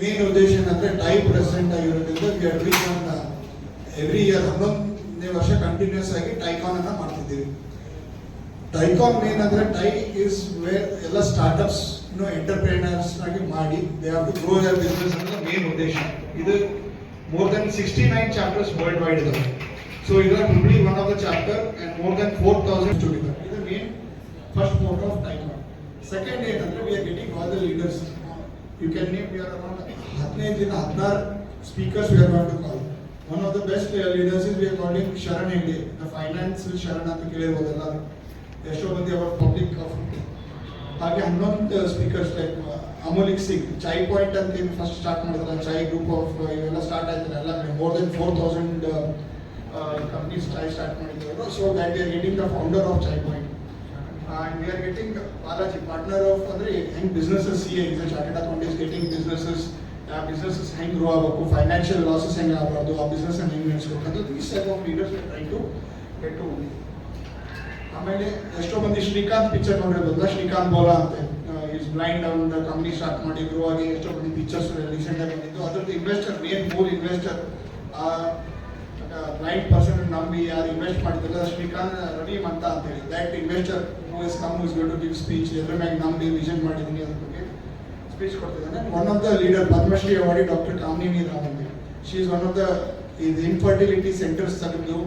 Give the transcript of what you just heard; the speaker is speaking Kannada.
ಮೇನ್ ಉದ್ದೇಶ ಏನಂದ್ರೆ ಟೈಪ್ ಪ್ರೆಸೆಂಟ್ ಆಗಿರೋದ್ರಿಂದ we are on every year ಹನ್ನೊಂದನೇ ವರ್ಷ ಕಂಟಿನ್ಯೂಸ್ ಆಗಿ ಟೈಕಾನ್ ಅನ್ನ ಮಾಡ್ತಿದ್ದೀವಿ. ಟೈಕಾನ್ ಮೇನ್ ಅಂದ್ರೆ ಟೈ ಇಸ್ ವೇರ್ ಎಲ್ಲ ಸ್ಟಾರ್ಟ್ಅಪ್ಸ್ ಎಂಟರ್ಪ್ರೈನರ್ಸ್ ಆಗಿ ಮಾಡಿ they have to grow your business ಅಂತ ಮೇನ್ ಉದ್ದೇಶ. ಇದು more than sixty nine chapters world wide ಇದಾವೆ. ಸೊ ಇದು one of the chapter and more than four thousand student ಇದು main first motto of TiECon second ಏನಂದ್ರೆ we are getting all the leaders you can name we are around ಹದಿನೈದರಿಂದ ಹದಿನಾರು speakers we are got to call one of the best leaders is we are calling Sharan Hegde the finance Sharan ಅಂತ ಕೇಳಿರ್ಬೋದಲ್ಲ ಎಷ್ಟೋ ಮಂದಿ ಅವರ ಪಬ್ಲಿಕ್ ಹಾಗೆ ಹನ್ನೊಂದು ಸ್ಪೀಕರ್ಸ್ ಲೈಕ್ ಅಮೂಲಿಕ್ ಸಿಂಗ್ ಚೈ ಪಾಯಿಂಟ್ ಅಂತ ಏನು ಫಸ್ಟ್ ಸ್ಟಾರ್ಟ್ ಮಾಡಿದ್ರಲ್ಲ ಚೈ ಗ್ರೂಪ್ ಆಫ್ ಇವೆಲ್ಲ ಸ್ಟಾರ್ಟ್ ಆಯ್ತಾರೆ ಎಲ್ಲ more than four thousand companies Chai start ಮಾಡಿದ್ರು so that we are getting the founder of Chai Point and we are getting Balaji, partner of ಅಂದ್ರೆ ಹೆಂಗ್ businesses a chartered account is getting businesses ಆ ಬಿಸ್ನೆಸಸ್ ಹೆಂಗ್ ಗ್ರೋ ಆಗಬೇಕು ಫೈನಾನ್ಷಿಯಲ್ ಲಾಸಸ್ ಹೆಂಗ್ ಆಗಬಾರ್ದು ಆ ಬಿಸ್ನೆಸ್ ಹೆಂಗ್ ನಡೆಸಬೇಕು ಅಂತ these type of leaders try to get to ಆಮೇಲೆ ಎಷ್ಟೋ ಮಂದಿ ಶ್ರೀಕಾಂತ್ ಪಿಕ್ಚರ್ ನೋಡಿರೋದಲ್ಲ ಶ್ರೀಕಾಂತ್ ಬೋಲಾ ಅಂತ. ಇಸ್ ಬ್ಲೈಂಡ್ ಒಂದು ಕಂಪ್ನಿ ಸ್ಟಾರ್ಟ್ ಮಾಡಿ ಗ್ರೋ ಆಗಿ ಎಷ್ಟೋ ಮಂದಿ ಪಿಕ್ಚರ್ಸ್ ರೀಸೆಂಟ್ ಆಗಿ ಬಂದಿದ್ದು. ಅದ್ರದ್ದು ಇನ್ವೆಸ್ಟರ್ ಮೇನ್ ಮೂರ್ ಇನ್ವೆಸ್ಟರ್ ಬ್ಲೈಂಡ್ ಪರ್ಸನ್ ನಂಬಿ ಯಾರು ಇನ್ವೆಸ್ಟ್ ಮಾಡಿದ್ರಲ್ಲ, ಶ್ರೀಕಾಂತ್ ರವಿ ಮಂತ ಅಂತ ಹೇಳಿ that investor who is come is got to give speech ಎದ್ರ ಮ್ಯಾಗ ನಂಬಿ ವಿಷನ್ ಮಾಡಿದ್ದೀನಿ ಅದ್ರ ಬಗ್ಗೆ speech ಕೊಡ್ತಿದ್ದಾನೆ. One of the leader Padmashri awardee doctor Kamini Rao ಅಂತ she is one of the infertility centers ತೆಗೆದು